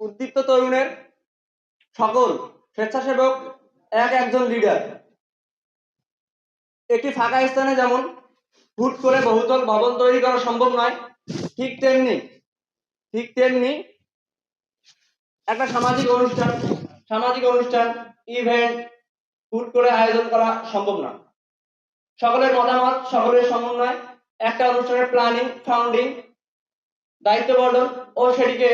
উদ্দীপ্ত তরুণের সকল স্বেচ্ছাসেবক এক একজন লিডার একটি ফাঁকা স্থানে যেমন হুট করে বহুতল ভবন তৈরি করা সম্ভব নয়, ঠিক তেমনি ঠিক তেমনি একটা সামাজিক অনুষ্ঠান সামাজিক অনুষ্ঠান ইভেন্ট হুট করে আয়োজন করা সম্ভব না। সকলের মতামত, সকলের সমন্বয়, একটা অনুষ্ঠানের প্ল্যানিং ফাউন্ডিং দায়িত্ব বর্ণন ও সেটিকে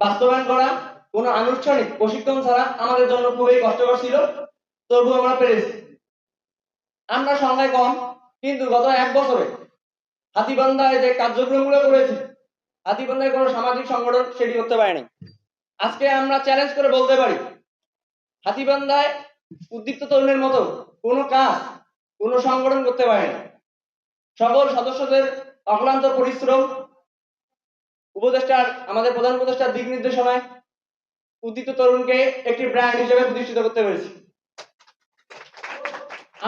বাস্তবায়ন করা, কোনো আনুষ্ঠানিক প্রশিক্ষণ ছাড়া আমাদের জন্য খুবই কষ্টকর ছিল। তবু আমরা পেরেছি। আমরা সংখ্যায় কম, কিন্তু গত এক বছরে হাতিবান্ধায় যে কার্যক্রমগুলো করেছি, হাতিবান্ধায় কোনো সামাজিক সংগঠন সেটি করতে পারেনি। আজকে আমরা চ্যালেঞ্জ করে বলতে পারি, হাতিবান্ধায় উদ্দীপ্ত তরুণের মতো কোনো কাজ, কোনো সংগঠন করতে পারেনি। সকল সদস্যদের অক্লান্ত পরিশ্রম উপদেষ্টার, আমাদের প্রধান উপদেষ্টার দিক নির্দেশনায় উদ্দীপ্ত তরুণকে একটি ব্র্যান্ড হিসেবে প্রতিষ্ঠিত করতে পেরেছি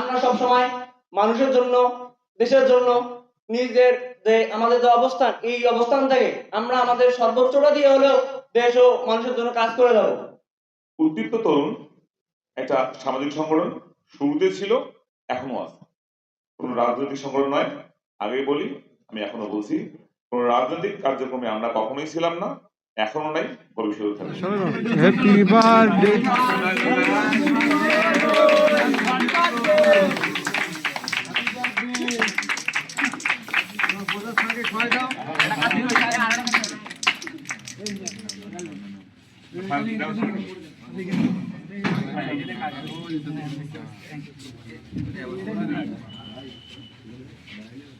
আমরা সব সময় মানুষের জন্য, দেশের জন্য নিজের যে আমাদের যে অবস্থান, এই অবস্থান থেকে আমরা আমাদের সর্বোচ্চটা দিয়ে হলেও দেশ ও মানুষের জন্য কাজ করে যাব। উদ্দীপ্ত তরুণ একটা সামাজিক সংগঠন শুরুতে ছিল এখনও আছে। কোনো রাজনৈতিক সংগঠন নয়, আগেই বলি, আমি এখনও বলছি কোন রাজনৈতিক কার্যক্রমে আমরা কখনোই ছিলাম না এখনও নাই ভবিষ্যতে থাকবে Thank you.